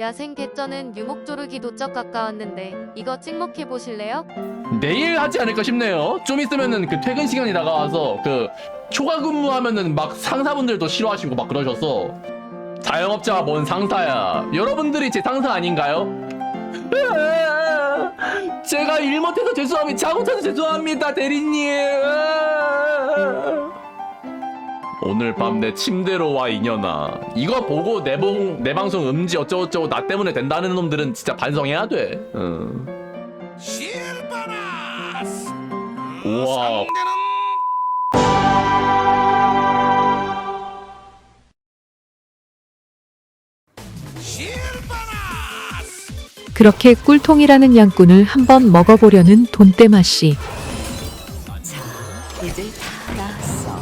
야생 개쩌는 유목조르기 도적 가까웠는데 이거 찍먹해 보실래요? 내일 하지 않을까 싶네요. 좀 있으면은 그 퇴근 시간이 다가와서 그 초과 근무하면은 막 상사분들도 싫어하시고 막 그러셔서 자영업자가 뭔 상사야. 여러분들이 제 상사 아닌가요? 제가 일 못해서 죄송합니다. 잘못해서 죄송합니다, 대리님. 오늘 밤 내 침대로 와 이년아. 이거 보고 내, 방, 내 방송 음지 어쩌고저쩌고 나 때문에 된다는 놈들은 진짜 반성해야 돼. 응. 실바나스 우와. 상대는 실바나스 그렇게 꿀통이라는 양꾼을 한번 먹어보려는 돈떼마 씨. 이제 다 나았어.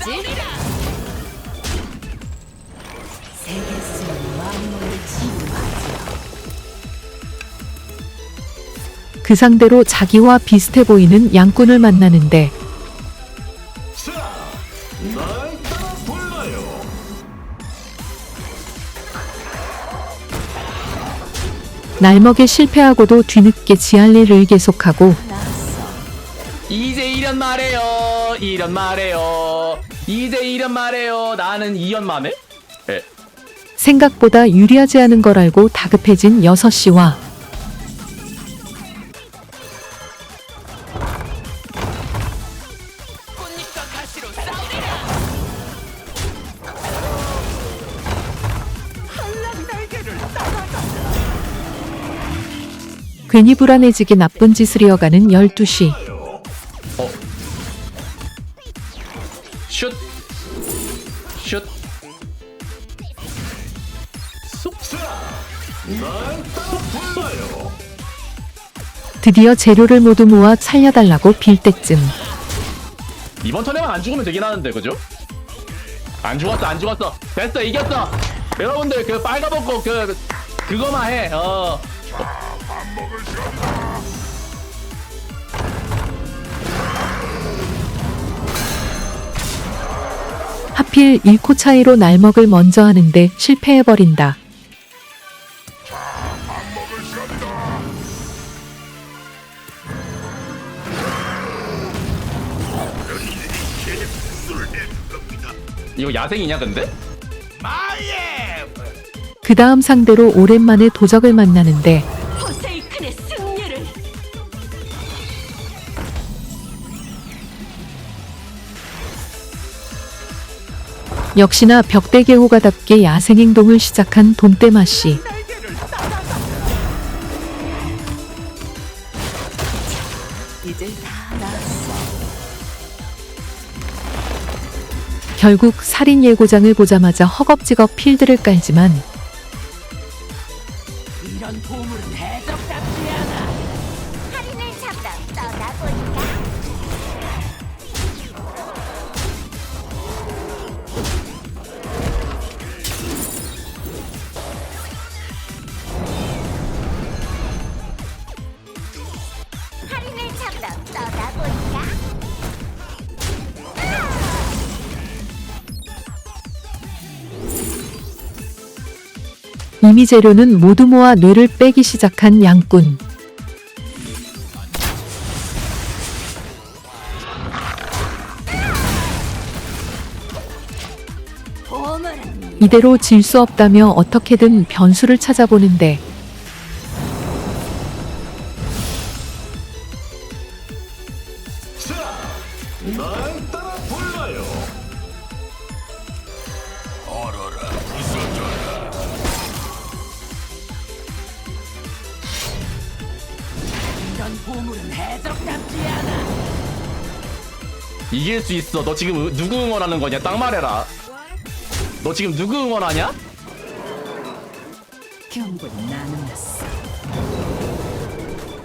세계 쓰는 만물을 치유하죠. 그 상대로 자기와 비슷해 보이는 양꾼을 만나는데 날먹에 실패하고도 뒤늦게 지할리를 계속하고 이제 1년 말해요. 1년 말해요. 이제 1년 말해요. 나는 2년 만에? 예. 생각보다 유리하지 않은 걸 알고 다급해진 6시와 괜히 불안해지게 나쁜 짓을 이어가는 12시 드디어 재료를 모두 모아 살려달라고 빌 때쯤 이번 턴에만 안 죽으면 되긴 하는데, 그죠? 안 죽었어, 안 죽었어. 됐어, 이겼어. 여러분들 그 빨가벗고 그 그거만 해. 어. 하필 1코 차이로 날먹을 먼저 하는데 실패해버린다. 이 거 야생이냐, 근데? 마예 그 다음 상대로 오랜만에 도적을 만나는데 포세이큰의 승리를 역시나 벽대개호가답게 야생 행동을 시작한 돈떼마 씨. 이 결국 살인 예고장을 보자마자 허겁지겁 필드를 깔지만 이미 재료는 모두 모아 뇌를 빼기 시작한 양꾼. 이대로 질 수 없다며 어떻게든 변수를 찾아보는데 이런 보물은 해적답지 않아. 이길 수 있어. 너 지금 응- 누구 응원하는 거냐? 딱 말해라. 너 지금 누구 응원하냐? 경고는 나누었어.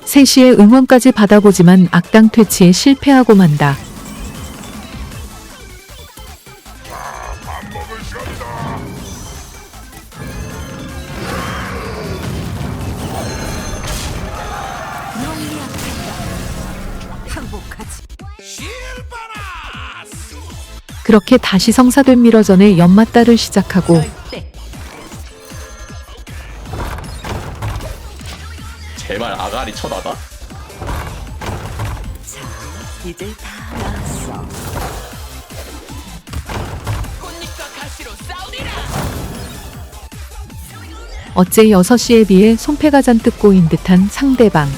3시에 응원까지 받아보지만 악당 퇴치에 실패하고 만다. 항복하지. 실바나 그렇게 다시 성사된 미러전의 연맞다를 시작하고 제발 아가리 쳐다가? 자 이제 다 나았어 어째 6시에 비해 손패가 잔뜩 꼬인 듯한 상대방.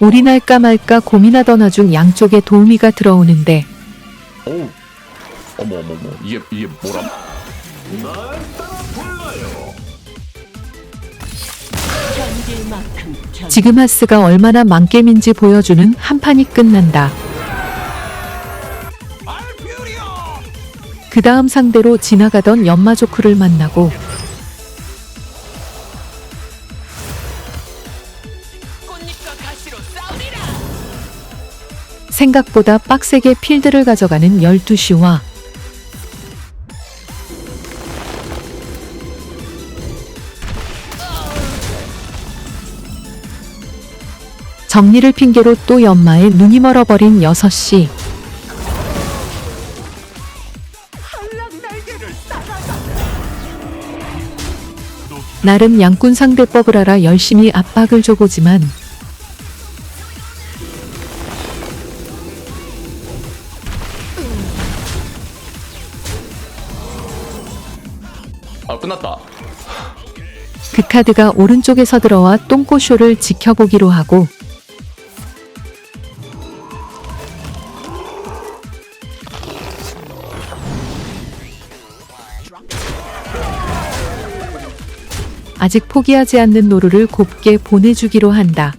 올인할까 말까 고민하던 와중 양쪽에 도우미가 들어오는데 어우. 어머 어머 어머. 이게 이게 견 지금 하스가 얼마나 망겜인지 보여주는 한 판이 끝난다. 그 다음 상대로 지나가던 연마조크를 만나고 생각보다 빡세게 필드를 가져가는 12시와 정리를 핑계로 또 연마에 눈이 멀어버린 6시. 나름 양꾼 상대법을 알아 열심히 압박을 줘보지만 그 카드가 오른쪽에서 들어와 똥꼬쇼를 지켜보기로 하고 아직 포기하지 않는 노루를 곱게 보내주기로 한다.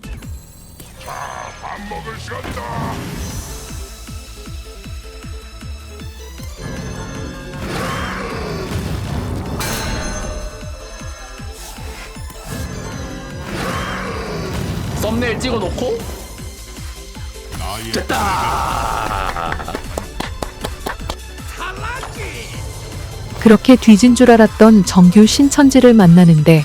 찍어 놓고 됐다. 그렇게 뒤진 줄 알았던 정규 신천지를 만나는데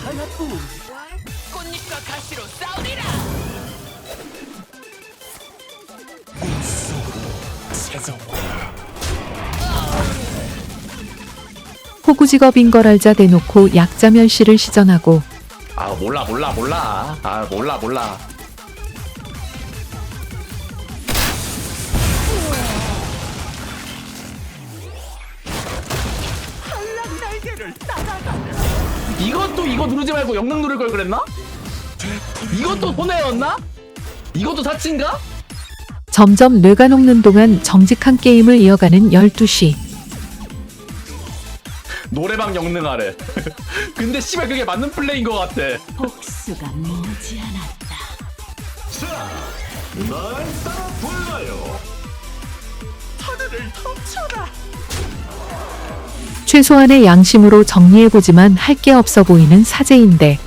호구 직업인 걸 알자 대놓고 약자 멸시를 시전하고 아 몰라 몰라 몰라. 아 몰라 몰라. 이것도 이거 누르지 말고 영능 누를 걸 그랬나? 이것도 손해였나? 이것도 사치인가? 점점 뇌가 녹는 동안 정직한 게임을 이어가는 12시. 노래방 영능하래. 근데 씨발 그게 맞는 플레이인 것 같아. 복수가 머지않았다 자, 날 따라 불러요. 하늘을 덮쳐라. 최소한의 양심으로 정리해보지만 할 게 없어 보이는 사제인데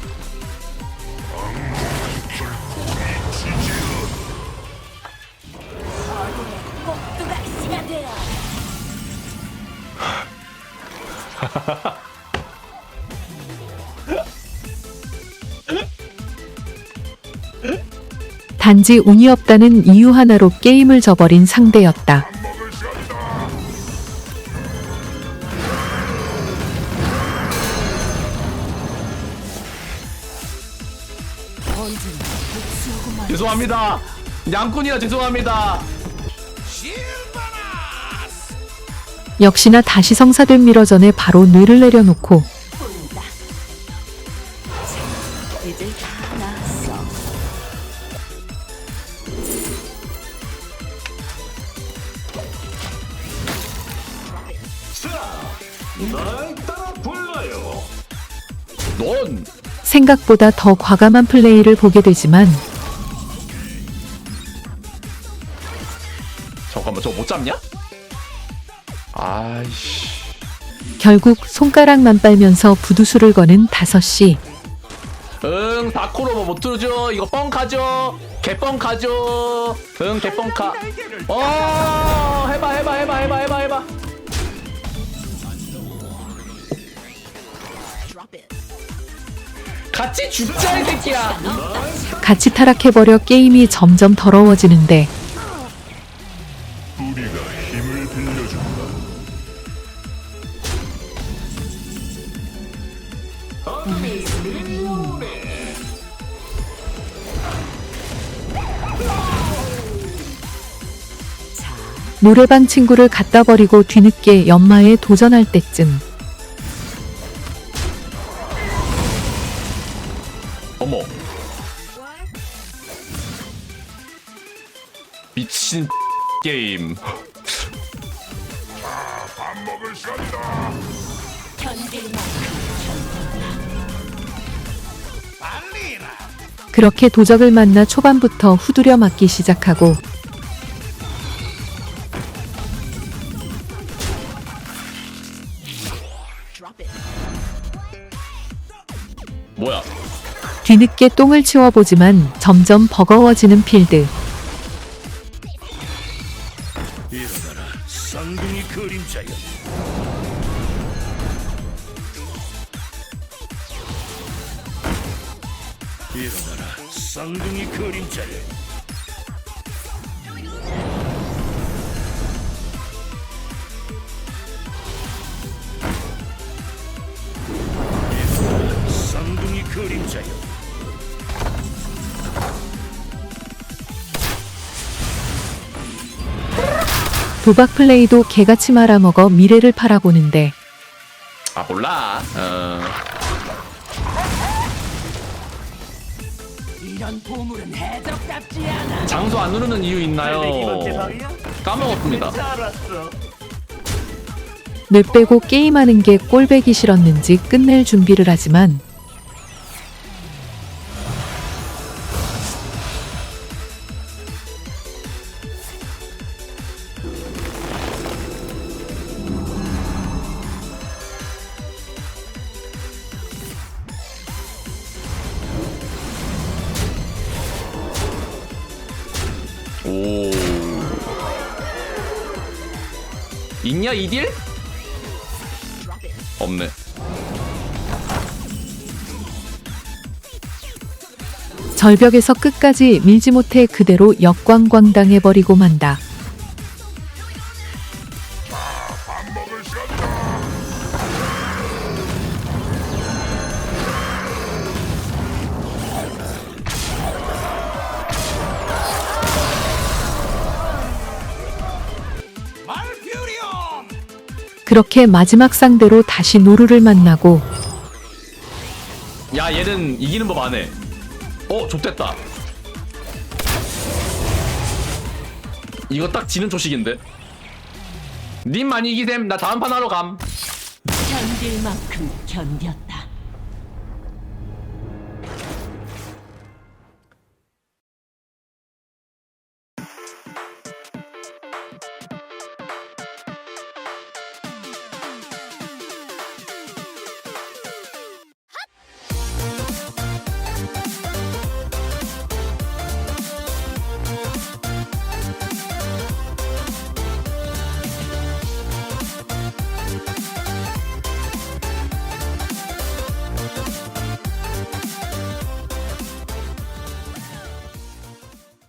단지 운이 없다는 이유 하나로 게임을 져버린 상대였다. 양꾼이라 죄송합니다. 역시나 다시 성사된 미러 전에 바로 뇌를 내려놓고 생각보다 더 과감한 플레이를 보게 되지만 잠깐만 저거 못 잡냐? 아이씨. 결국 손가락만 빨면서 부두수를 거는 5시. 응 다코로 뭐못 들어줘 이거 뻥카죠 개뻥카죠 응 개뻥카 어 해봐 해봐 해봐 해봐 해봐 해봐 같이 죽자 이 새끼야 같이 타락해버려 게임이 점점 더러워지는데 노래방 친구를 갖다 버리고 뒤늦게 연마에 도전할 때쯤. 어머. 미친 게임. 그렇게 도적을 만나 초반부터 후두려 맞기 시작하고 뭐야 뒤늦게 똥을 치워보지만 점점 버거워지는 필드 일어나라, 쌍둥이 그림자여. 일어나라, 쌍둥이 그림자여. 그림자여. 도박 플레이도 개같이 말아먹어 미래를 팔아보는데. 아 몰라. 어... 이런 보물은 해적답지 않아. 장소 안 누르는 이유 있나요? 까먹었습니다. 뇌 빼고 게임하는 게 꼴배기 싫었는지 끝낼 준비를 하지만 있냐 이 딜? 없네 절벽에서 끝까지 밀지 못해 그대로 역광광당해버리고 만다. 그렇게 마지막 상대로 다시 노루를 만나고 야 얘는 이기는 법 안 해. 어 좁됐다. 이거 딱 지는 조식인데. 님 많이 이기셈. 나 다음 판 하러 감. 견딜 만큼 견뎠다.